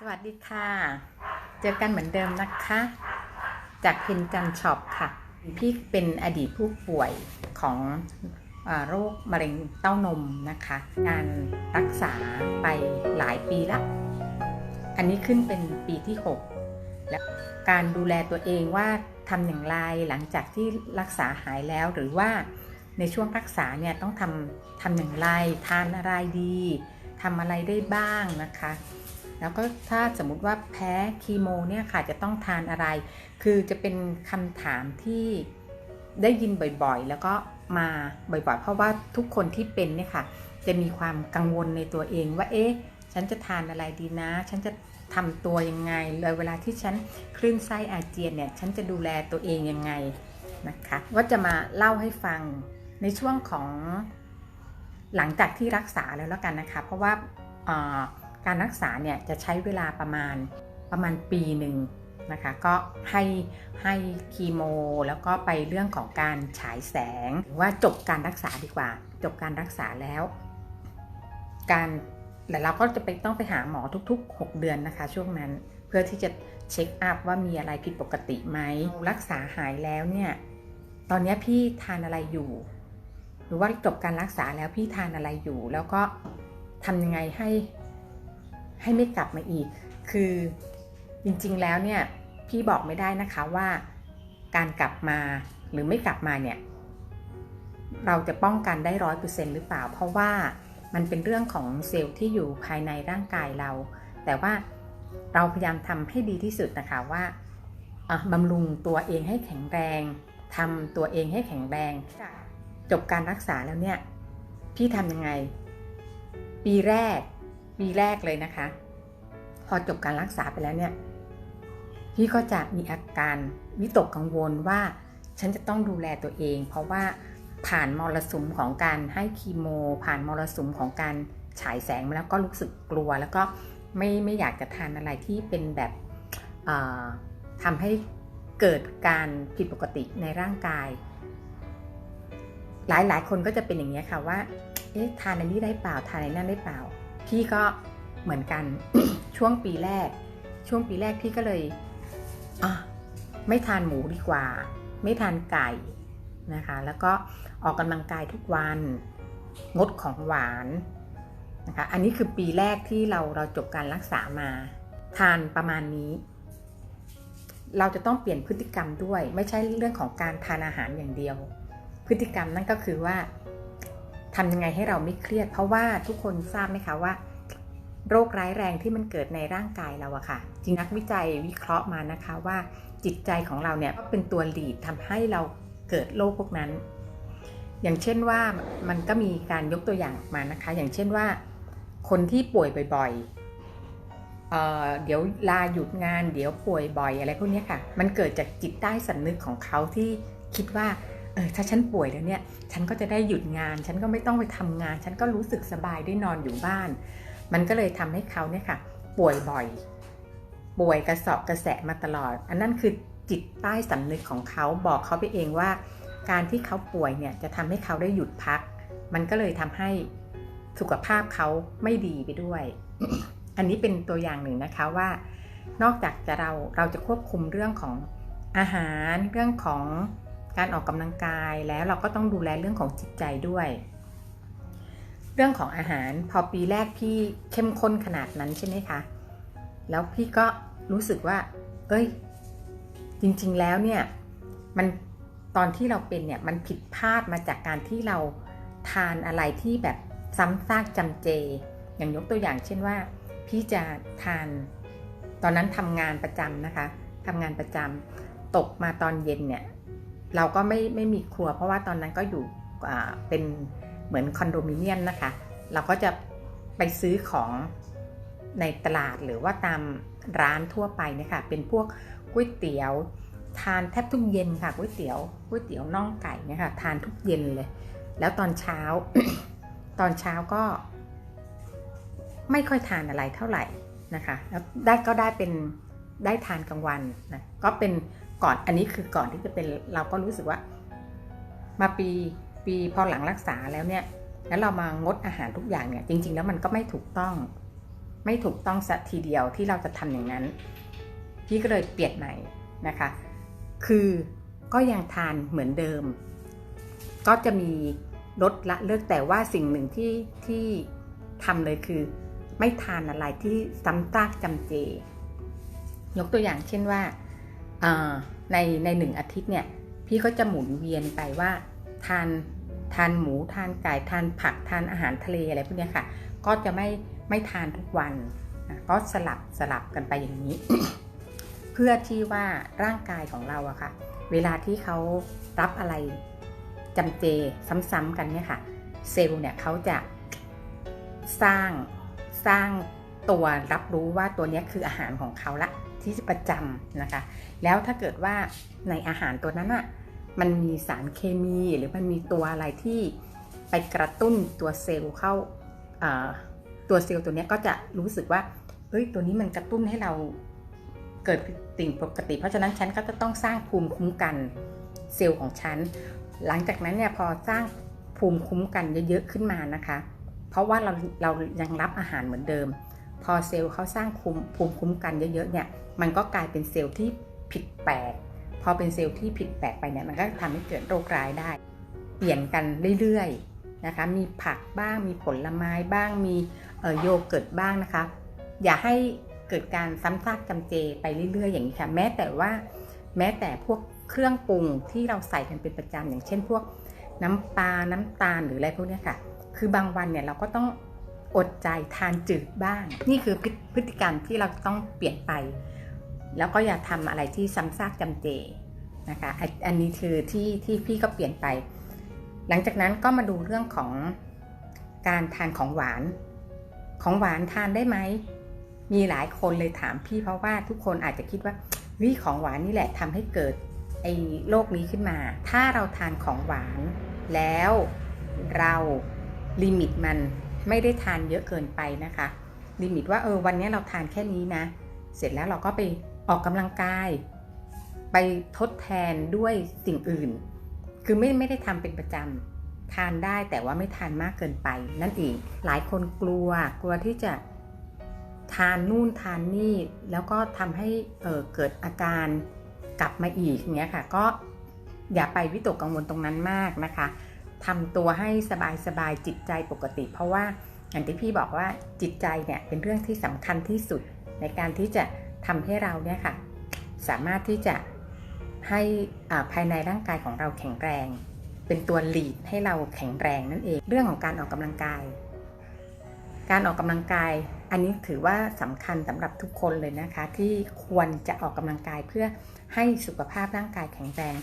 สวัสดีค่ะ เจอกันเหมือนเดิมนะคะ จากเพนจันช็อปค่ะ พี่เป็นอดีตผู้ป่วยของอโรคมะเร็งเต้านมนะคะ การรักษาไปหลายปีละ อันนี้ขึ้นเป็นปีที่ 6 และการดูแลตัวเองว่าทำอย่างไรหลังจากที่รักษาหายแล้วหรือว่าในช่วงรักษาเนี่ยต้องทำทำอย่างไรทานอะไรดีทำอะไรได้บ้างนะคะ แล้วก็ถ้าสมมุติว่าแพ้คีโมเนี่ยค่ะจะต้องทานอะไร คือจะเป็นคำถามที่ได้ยินบ่อยๆ แล้วก็มาบ่อยๆ เพราะว่าทุกคนที่เป็นเนี่ยค่ะ จะมีความกังวลในตัวเองว่าเอ๊ะฉันจะทานอะไรดีนะ ฉันจะทำตัวยังไง เลยเวลาที่ฉันคลื่นไส้อาเจียนเนี่ย ฉันจะดูแลตัวเองยังไงนะคะ ว่าจะมาเล่าให้ฟังในช่วงของหลังจากที่รักษาแล้วแล้วกันนะคะ เพราะว่า การรักษาเนี่ยจะใช้เวลาประมาณประมาณปีหนึ่งนะคะก็ให้ให้คีโม แล้วก็ไปเรื่องของการฉายแสงหรือว่าจบการรักษาดีกว่า จบการรักษาแล้ว การแต่เราก็จะไปต้องไปหาหมอทุก ๆ 6 เดือนนะคะ ช่วงนั้นเพื่อที่จะเช็คอัพว่ามีอะไรผิดปกติไหมรักษาหายแล้วเนี่ยตอนนี้พี่ทานอะไรอยู่ หรือว่าจบการรักษาแล้วพี่ทานอะไรอยู่ แล้วก็ทำยังไงให้ ให้ไม่กลับมาอีก คือจริงๆแล้วเนี่ยพี่บอกไม่ได้นะคะว่าการกลับมาหรือไม่กลับมาเนี่ยเราจะป้องกันได้ร้อยเปอร์เซ็นต์หรือเปล่า เพราะว่ามันเป็นเรื่องของเซลล์ที่อยู่ภายในร่างกายเรา แต่ว่าเราพยายามทำให้ดีที่สุดนะคะว่าบำรุงตัวเองให้แข็งแรงทำตัวเองให้แข็งแรง จบการรักษาแล้วเนี่ยพี่ทำยังไง ปีแรก ปีแรกเลยนะคะ พอจบการรักษาไปแล้วเนี่ย พี่ก็จะมีอาการวิตกกังวลว่าฉันจะต้องดูแลตัวเอง เพราะว่าผ่านมรสุมของการให้คีโม ผ่านมรสุมของการฉายแสงมาแล้วก็รู้สึกกลัว แล้วก็ไม่ไม่อยากจะทานอะไรที่เป็นแบบทำให้เกิดการผิดปกติในร่างกาย หลายหลายคนก็จะเป็นอย่างนี้ยค่ะว่า เอ๊ะ ทานอันนี้ได้เปล่า ทานอันนั้นได้เปล่า พี่ก็เหมือนกันช่วงปีแรก ช่วงปีแรกพี่ก็เลยอะไม่ทานหมูดีกว่า ไม่ทานไก่นะคะ แล้วก็ออกกำลังกายทุกวันงดของหวานนะคะอันนี้คือปีแรกที่เราเราจบการรักษามา ทานประมาณนี้ เราจะต้องเปลี่ยนพฤติกรรมด้วย ไม่ใช่เรื่องของการทานอาหารอย่างเดียว พฤติกรรมนั่นก็คือว่า ทำยังไงให้เราไม่เครียด เพราะว่าทุกคนทราบไหมคะว่า โรคร้ายแรงที่มันเกิดในร่างกายเราอะค่ะจริงนักวิจัยวิเคราะห์มานะคะว่าจิตใจของเราเนี่ยเป็นตัวหลีดทำให้เราเกิดโรคพวกนั้น อย่างเช่นว่ามันก็มีการยกตัวอย่างมานะคะ อย่างเช่นว่า คนที่ป่วยบ่อยๆเเดี๋ยวลาหยุดงาน เดี๋ยวป่วยบ่อยอะไรพวกนี้ค่ะ มันเกิดจากจิตใต้สำนึกของเขาที่คิดว่า เออถ้าฉันป่วยแล้วเนี่ย ฉันก็จะได้หยุดงาน ฉันก็ไม่ต้องไปทำงาน ฉันก็รู้สึกสบายได้นอนอยู่บ้าน มันก็เลยทำให้เขาเนี่ยค่ะ ป่วยบ่อย ป่วยกระสอบกระแสะมาตลอด อันนั้นคือจิตใต้สำนึกของเขาบอกเขาไปเองว่า การที่เขาป่วยเนี่ยจะทำให้เขาได้หยุดพัก มันก็เลยทำให้สุขภาพเขาไม่ดีไปด้วย อันนี้เป็นตัวอย่างหนึ่งนะคะว่า นอกจากจะเราเราจะควบคุมเรื่องของอาหารเรื่องของ การออกกำลังกายแล้วเราก็ต้องดูแลเรื่องของจิตใจด้วย เรื่องของอาหารพอปีแรกพี่เข้มข้นขนาดนั้นใช่ไหมคะ แล้วพี่ก็รู้สึกว่า เอ้ย จริงๆแล้วเนี่ยมันตอนที่เราเป็นเนี่ยมันผิดพลาดมาจากการที่เราทานอะไรที่แบบซ้ำซากจำเจ อย่างยกตัวอย่างเช่นว่า พี่จะทานตอนนั้นทำงานประจำนะคะทำงานประจำตกมาตอนเย็นเนี่ย เราก็ไม่ไม่มีครัว เพราะว่าตอนนั้นก็อยู่เป็นเหมือนคอนโดมิเนียมนะคะ เราก็จะไปซื้อของในตลาดหรือว่าตามร้านทั่วไปเนะคะเป็นพวกก๋วยเตี๋ยว ทานแทบทุกเย็นค่ะก๋วยเตี๋ยวก๋วยเตี๋ยวน่องไก่เนี่ยค่ะทานทุกเย็นเลย แล้วตอนเช้า ตอนเช้าก็ ไม่ค่อยทานอะไรเท่าไหร่นะคะ แล้วได้ก็ได้เป็นได้ทานกลางวันนะก็เป็น ก่อนอันนี้คือก่อนที่จะเป็นเราก็รู้สึกว่า มาปีปีพอหลังรักษาแล้วเนี่ย แล้วเรามางดอาหารทุกอย่างเนี่ย จริง ๆ แล้วมันก็ไม่ถูกต้อง ไม่ถูกต้องสักทีเดียวที่เราจะทำอย่างนั้น พี่ก็เลยเปลี่ยนใหม่นะคะ คือก็ยังทานเหมือนเดิม ก็จะมีลดละเลิกแต่ว่าสิ่งหนึ่งที่ที่ทำเลยคือ ไม่ทานอะไรที่ซ้ำซากจำเจ ยกตัวอย่างเช่นว่า ในในหนึ่งอาทิตย์เนี่ยพี่ก็จะหมุนเวียนไปว่าทานทานหมูทานไก่ทานผักทานอาหารทะเลอะไรพวกนี้ค่ะ ก็จะไม่ไม่ทานทุกวันก็สลับสลับกันไปอย่างนี้ เพื่อที่ว่าร่างกายของเราอะค่ะ เวลาที่เขารับอะไรจำเจซ้ำๆกันเนี่ยค่ะ เซลล์เนี่ยเขาจะสร้างสร้างตัวรับรู้ว่าตัวนี้คืออาหารของเขาละ ที่ประจำนะคะ แล้วถ้าเกิดว่าในอาหารตัวนั้นอะมันมีสารเคมีหรือมันมีตัวอะไรที่ไปกระตุ้นตัวเซลล์เข้าตัวเซลล์ตัวนี้ก็จะรู้สึกว่าเฮ้ยตัวนี้มันกระตุ้นให้เราเกิดสิ่งปกติ เพราะฉะนั้นฉันก็จะต้องสร้างภูมิคุ้มกันเซลล์ของฉัน หลังจากนั้นเนี่ยพอสร้างภูมิคุ้มกันเยอะๆขึ้นมานะคะ เพราะว่าเราเรายังรับอาหารเหมือนเดิม พอเซลล์เขาสร้างภูมิภูมิคุ้มกันเยอะๆเนี่ยมันก็กลายเป็นเซลล์ที่ผิดแปลกพอเป็นเซลล์ที่ผิดแปลกไปเนี่ยมันก็ทำให้เกิดโรคร้ายได้ เปลี่ยนกันเรื่อยๆนะคะมีผักบ้างมีผลไม้บ้างมีโยเกิร์ตบ้างนะคะ อย่าให้เกิดการซ้ำซากจำเจไปเรื่อยๆ อย่างนี้ค่ะ แม้แต่ว่าแม้แต่พวกเครื่องปรุงที่เราใส่กันเป็นประจำอย่างเช่นพวกน้ำปลาน้ำตาลหรืออะไรพวกนี้ค่ะ คือบางวันเนี่ยเราก็ต้อง อดใจทานจืดบ้าง นี่คือพฤติกรรมที่เราต้องเปลี่ยนไป แล้วก็อย่าทำอะไรที่ซ้ำซากจำเจนะคะอันนี้คือที่ที่พี่ก็เปลี่ยนไป หลังจากนั้นก็มาดูเรื่องของการทานของหวาน ของหวานทานได้ไหม มีหลายคนเลยถามพี่เพราะว่าทุกคนอาจจะคิดว่าวิของหวานนี่แหละทำให้เกิดไอ้โรคนี้ขึ้นมา ถ้าเราทานของหวานแล้วเราลิมิตมัน ไม่ได้ทานเยอะเกินไปนะคะลิมิตว่าเออวันนี้เราทานแค่นี้นะ เสร็จแล้วเราก็ไปออกกำลังกาย ไปทดแทนด้วยสิ่งอื่น คือไม่ไม่ได้ทำเป็นประจำทานได้แต่ว่าไม่ทานมากเกินไป นั่นเองหลายคนกลัวกลัวที่จะทานนู่นทานนี่ แล้วก็ทำให้เเกิดอาการกลับมาอีกเนี้ยค่ะ ก็อย่าไปวิตกกังวลตรงนั้นมากนะคะ ทำตัวให้สบายสบายจิตใจปกติ เพราะว่าอย่างที่พี่บอกว่าจิตใจเนี่ยเป็นเรื่องที่สำคัญที่สุดในการที่จะทำให้เราเนี่ยค่ะ สามารถที่จะให้ภายในร่างกายของเราแข็งแรง เป็นตัวหลีดให้เราแข็งแรงนั่นเอง เรื่องของการออกกำลังกาย การออกกำลังกาย อันนี้ถือว่าสำคัญสำหรับทุกคนเลยนะคะ ที่ควรจะออกกำลังกายเพื่อให้สุขภาพร่างกายแข็งแรง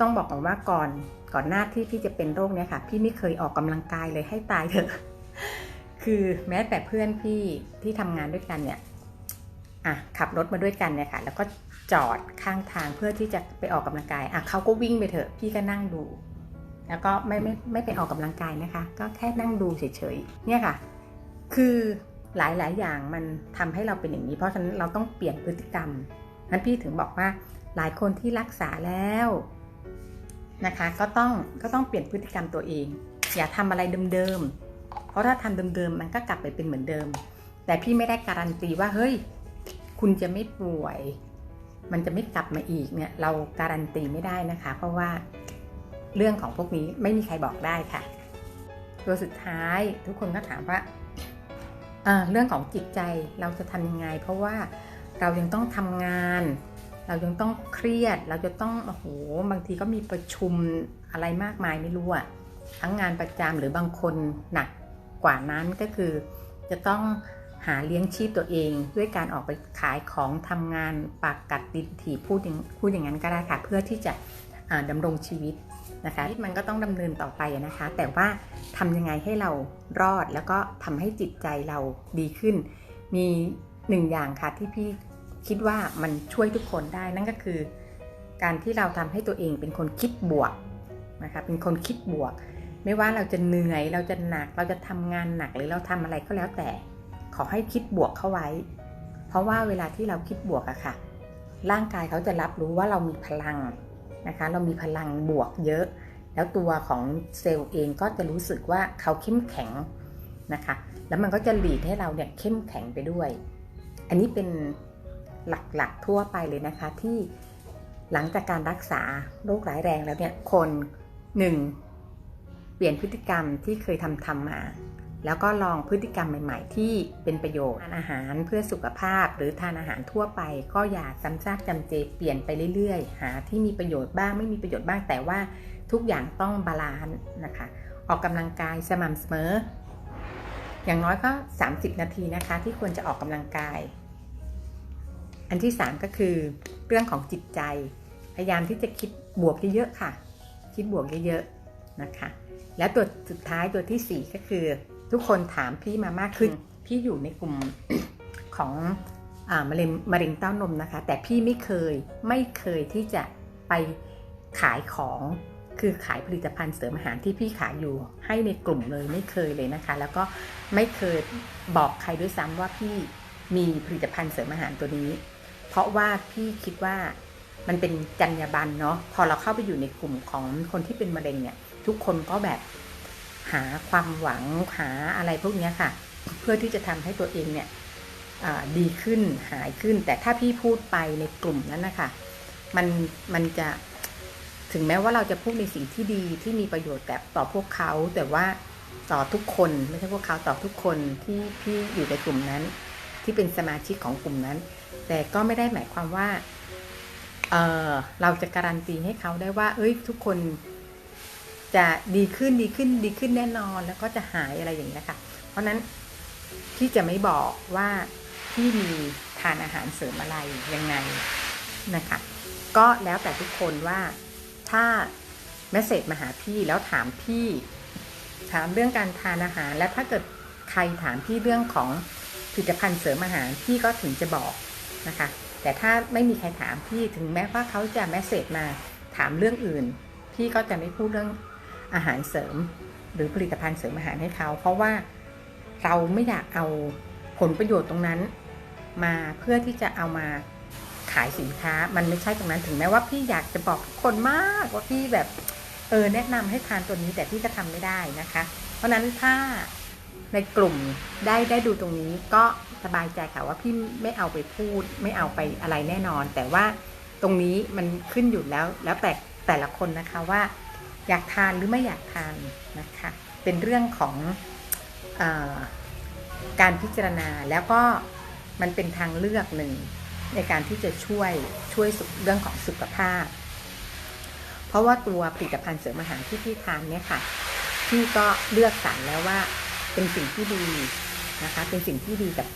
ต้องบอกก่อนว่าก่อน ก่อนหน้าที่พี่จะเป็นโรคเนี้ค่ะ พี่ไม่เคยออกกำลังกายเลยให้ตายเถอะ คือแม้แต่เพื่อนพี่ที่ทำงานด้วยกันเนี่ยอะขับรถมาด้วยกันเนี่ยค่ะ แล้วก็จอดข้างทางเพื่อที่จะไปออกกำลังกายอะเขาก็วิ่งไปเถอะ พี่ก็นั่งดู แล้วก็ไม่ไม่ไม่ไปออกกำลังกายนะคะ ก็แค่นั่งดูเฉยๆเนี่ยค่ะ คือหลายๆ อย่างมันทำให้เราเป็นอย่างนี้ เพราะฉะนั้นเราต้องเปลี่ยนพฤติกรรมนั้นพี่ถึงบอกว่าหลายคนที่รักษาแล้ว นะคะ ก็ต้องก็ต้องเปลี่ยนพฤติกรรมตัวเอง อย่าทำอะไรเดิมๆ เพราะถ้าทำเดิมๆมันก็กลับไปเป็นเหมือนเดิม แต่พี่ไม่ได้การันตีว่าเฮ้ย คุณจะไม่ป่วย มันจะไม่กลับมาอีกเนี่ยเราการันตีไม่ได้นะคะ เพราะว่าเรื่องของพวกนี้ไม่มีใครบอกได้ค่ะ ตัวสุดท้ายทุกคนก็ถามว่าเเรื่องของจิตใจเราจะทำยังไง เพราะว่าเรายังต้องทำงาน เรายังต้องเครียด เราจะต้อง โอ้โห บางทีก็มีประชุมอะไรมากมายไม่รู้อะทั้งงานประจำหรือบางคนหนักกว่านั้นก็คือจะต้องหาเลี้ยงชีพตัวเอง ด้วยการออกไปขายของทำงานปากกัดดินถีพูดอย่างพูดอย่างนั้นก็ได้ค่ะ เพื่อที่จะดำรงชีวิตนะคะมันก็ต้องดำเนินต่อไปนะคะ แต่ว่าทำยังไงให้เรารอดแล้วก็ทำให้จิตใจเราดีขึ้น มีหนึ่งอย่างค่ะที่พี่ คิดว่ามันช่วยทุกคนได้นั่นก็คือ การที่เราทำให้ตัวเองเป็นคนคิดบวกนะคะเป็นคนคิดบวก ไม่ว่าเราจะเหนื่อยเราจะหนักเราจะทำงานหนักหรือเราทำอะไรก็แล้วแต่ ขอให้คิดบวกเข้าไว้ เพราะว่าเวลาที่เราคิดบวกอะค่ะ ร่างกายเขาจะรับรู้ว่าเรามีพลังนะคะ เรามีพลังบวกเยอะ แล้วตัวของเซลล์เองก็จะรู้สึกว่าเขาเข้มแข็งนะคะ แล้วมันก็จะหลีดให้เราเนี่ยเข้มแข็งไปด้วย อันนี้เป็น หลักๆ ทั่วไปเลยนะคะ ที่หลังจากการรักษาโรคร้ายแรงแล้วเนี่ยคนหนึ่งเปลี่ยนพฤติกรรมที่เคยทำทำมา แล้วก็ลองพฤติกรรมใหม่ ๆ ที่เป็นประโยชน์ทานอาหารเพื่อสุขภาพ หรือทานอาหารทั่วไป ก็อย่าซ้ำซากจำเจเปลี่ยนไปเรื่อยๆ หาที่มีประโยชน์บ้างไม่มีประโยชน์บ้างแต่ว่าทุกอย่างต้องบาลานซ์นะคะ ออกกำลังกายสม่ำเสมอ อย่างน้อยก็ 30 นาทีนะคะ ที่ควรจะออกกำลังกาย อันที่ 3 ก็คือเรื่องของจิตใจ พยายามที่จะคิดบวกเยอะๆค่ะ คิดบวกเยอะๆนะคะ แล้วตัวสุดท้ายตัวทีสี่4 ก็คือ ทุกคนถามพี่มามากขึ้น พี่อยู่ในกลุ่มของอามะเร็งมะเร็งเต้านมนะคะ แต่พี่ไม่เคยไม่เคยที่จะไปขายของคือขายผลิตภัณฑ์เสริมอาหารที่พี่ขายอยู่ให้ในกลุ่มเลยไม่เคยเลยนะคะ แล้วก็ไม่เคยบอกใครด้วยซ้ำว่าพี่มีผลิตภัณฑ์เสริมอาหารตัวนี้ เพราะว่าพี่คิดว่ามันเป็นจรรยาบรรณเนาะพอเราเข้าไปอยู่ในกลุ่มของคนที่เป็นมะเร็งเนี่ย ทุกคนก็แบบหาความหวังหาอะไรพวกนี้ค่ะ เพื่อที่จะทำให้ตัวเองเนี่ยดีขึ้นหายขึ้น แต่ถ้าพี่พูดไปในกลุ่มนั้นนะคะมันมันจะถึงแม้ว่าเราจะพูดในสิ่งที่ดีที่มีประโยชน์แต่ต่อพวกเขา แต่ว่าต่อทุกคนไม่ใช่พวกเขาต่อทุกคนที่พี่อยู่ในกลุ่มนั้น ที่เป็นสมาชิกของกลุ่มนั้น แต่ก็ไม่ได้หมายความว่าเออเราจะการันตีให้เขาได้ว่า เอ้ย ทุกคนจะดีขึ้นดีขึ้นดีขึ้นแน่นอน แล้วก็จะหายอะไรอย่างนี้ค่ะ เพราะนั้นพี่จะไม่บอกว่าพี่มีทานอาหารเสริมอะไรยังไงนะคะ ก็แล้วแต่ทุกคนว่าถ้าแมสเซจมาหาพี่แล้วถามพี่ ถามเรื่องการทานอาหาร และถ้าเกิดใครถามพี่เรื่องของผลิตภัณฑ์เสริมอาหารพี่ก็ถึงจะบอก นะคะ แต่ถ้าไม่มีใครถามพี่ถึงแม้ว่าเขาจะแมสเซจมาถามเรื่องอื่น พี่ก็จะไม่พูดเรื่องอาหารเสริม หรือผลิตภัณฑ์เสริมอาหารให้เขา เพราะว่าเราไม่อยากเอาผลประโยชน์ตรงนั้น มาเพื่อที่จะเอามาขายสินค้า มันไม่ใช่ตรงนั้นถึงแม้ว่าพี่อยากจะบอกทุกคนมากว่าพี่แบบเออแนะนำให้ทานตัวนี้แต่พี่ก็ทำไม่ได้นะคะ เพราะนั้นถ้า ในกลุ่มได้ได้ดูตรงนี้ก็สบายใจค่ะว่าพี่ไม่เอาไปพูด ไม่เอาไปอะไรแน่นอน แต่ว่าตรงนี้มันขึ้นอยู่แล้ว แล้วแต่แต่ละคนนะคะว่า อยากทานหรือไม่อยากทานนะคะ เป็นเรื่องของอการพิจารณาแล้วก็มันเป็นทางเลือกหนึ่งในการที่จะช่วยช่วยเรื่องของสุขภาพ เพราะว่าตัวผลิตภัณฑ์เสริมอาหารที่พี่ทานเนี่ยค่ะ พี่ก็เลือกสรรแล้วว่า เป็นสิ่งที่ดีนะคะ เป็นสิ่งที่ดีกับ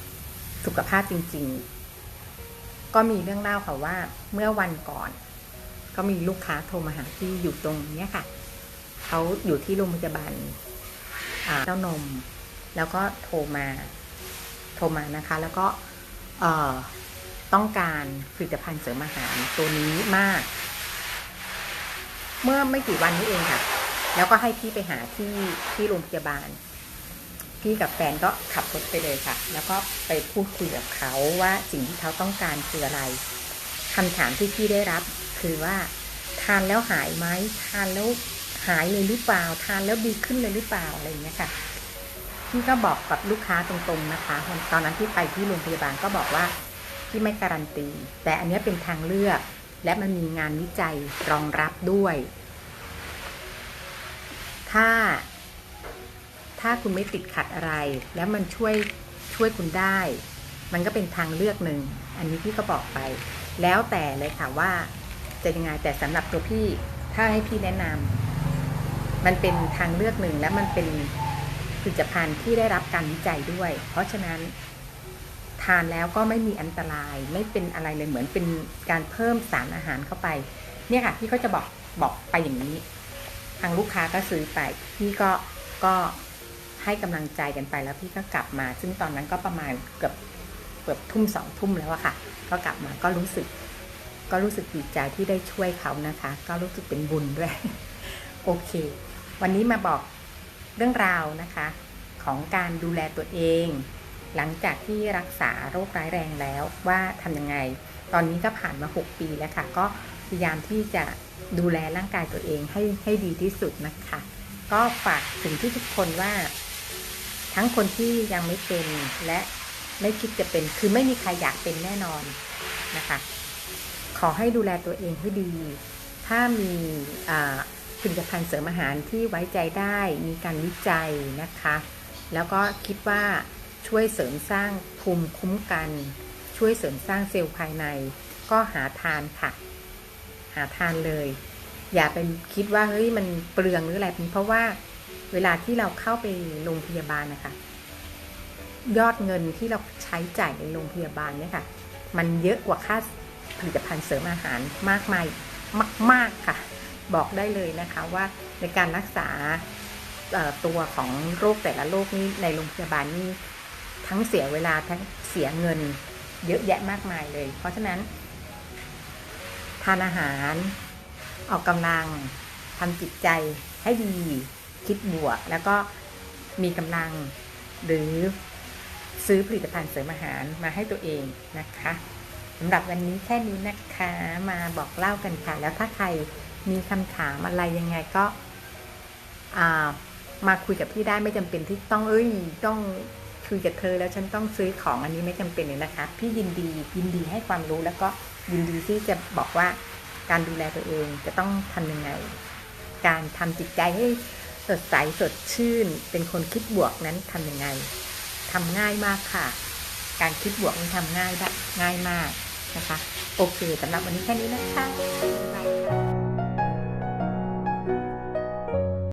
สุขภาพจริง ๆ ก็มีเรื่องเล่าค่ะว่าเมื่อวันก่อน ก็มีลูกค้าโทรมาหาพี่อยู่ตรงเนี้ยค่ะเขาอยู่ที่โรงพยาบาลเต้านม แล้วก็โทรมา โทรมานะคะ แล้วก็ต้องการผลิตภัณฑ์เสริมอาหารตัวนี้มาก เมื่อไม่กี่วันนี้เองค่ะ แล้วก็ให้พี่ไปหาที่ที่โรงพยาบาล พี่กับแฟนก็ขับรถไปเลยค่ะ แล้วก็ไปพูดคุยกับเขาว่าสิ่งที่เขาต้องการคืออะไรคำถามที่พี่ได้รับ คือว่า ทานแล้วหายไหมทานแล้วหายเลยหรือเปล่า ทานแล้วดีขึ้นเลยหรือเปล่าอะไรอย่างเงี้ยค่ะพี่ก็บอกกับลูกค้าตรงๆนะคะตอนนั้นที่ไปที่โรงพยาบาลก็บอกว่าที่ไม่การันตี แต่อันนี้เป็นทางเลือก และมันมีงานวิจัยรองรับด้วย ถ้า ถ้าคุณไม่ติดขัดอะไร แล้วมันช่วยช่วยคุณได้ มันก็เป็นทางเลือกหนึ่ง อันนี้พี่ก็บอกไป แล้วแต่เลยค่ะว่าจะยังไงแต่สำหรับตัวพี่ถ้าให้พี่แนะนำมันเป็นทางเลือกหนึ่งและมันเป็นผลิตภัณฑ์ที่ได้รับการวิจัยด้วย เพราะฉะนั้น ทานแล้วก็ไม่มีอันตราย ไม่เป็นอะไรเลยเหมือนเป็นการเพิ่มสารอาหารเข้าไป เนี่ยค่ะพี่ก็จะบอกบอกไปอย่างนี้ ทางลูกค้าก็ซื้อไป พี่ก็ก็ ให้กำลังใจกันไปแล้วพี่ก็กลับมา ซึ่งตอนนั้นก็ประมาณเกือบเกือบทุ่มสองทุ่มแล้วอะค่ะ ก็กลับมาก็รู้สึก ก็รู้สึกดีใจที่ได้ช่วยเขานะคะ ก็รู้สึกเป็นบุญด้วย โอเค วันนี้มาบอกเรื่องราวนะคะ ของการดูแลตัวเอง หลังจากที่รักษาโรคร้ายแรงแล้วว่าทำยังไง ตอนนี้ก็ผ่านมา 6 ปีแล้วค่ะ ก็พยายามที่จะดูแลร่างกายตัวเองให้ให้ดีที่สุดนะคะ ก็ฝากถึงทุกคนว่า ทั้งคนที่ยังไม่เป็นและไม่คิดจะเป็น คือไม่มีใครอยากเป็นแน่นอนนะคะ ขอให้ดูแลตัวเองให้ดี ถ้ามีผลิตภัณฑ์เสริมอาหารที่ไว้ใจได้ มีการวิจัยนะคะ แล้วก็คิดว่าช่วยเสริมสร้างภูมิคุ้มกัน ช่วยเสริมสร้างเซลล์ภายใน ก็หาทานค่ะ หาทานเลย อย่าไปคิดว่าเฮ้ยมันเปลืองหรืออะไรเป็นเพราะว่า เวลาที่เราเข้าไปโรงพยาบาลนะคะ ยอดเงินที่เราใช้จ่ายในโรงพยาบาลเนี่ยค่ะ มันเยอะกว่าค่าผลิตภัณฑ์เสริมอาหารมากมายมาก ๆค่ะ บอกได้เลยนะคะว่าในการรักษาตัวของโรคแต่ละโรคนี้ในโรงพยาบาลนี่ทั้งเสียเวลาทั้งเสียเงินเยอะแยะมากมายเลย เพราะฉะนั้น ทานอาหาร ออกกำลังทำจิตใจให้ดี คิดบวก แล้วก็มีกำลังหรือซื้อผลิตภัณฑ์เสริมอาหารมาให้ตัวเองนะคะสำหรับวันนี้แค่นี้นะคะมาบอกเล่ากันค่ะ แล้วถ้าใครมีคำถามอะไรยังไงก็มาคุยกับพี่ได้ไม่จำเป็นที่ต้องเอ้ยต้องคุยกับเธอแล้วฉันต้องซื้อของอันนี้ไม่จำเป็นเลยนะคะ พี่ยินดียินดีให้ความรู้แล้วก็ยินดีที่จะบอกว่าการดูแลตัวเองจะต้องทำยังไง การทำจิตใจให้ สดใสสดชื่น เป็นคนคิดบวกนั้นทำยังไงทำง่ายมากค่ะ การคิดบวกมันทำง่ายได้ง่ายมากนะคะ โอเคสำหรับวันนี้แค่นี้นะคะบ๊ายบายค่ะ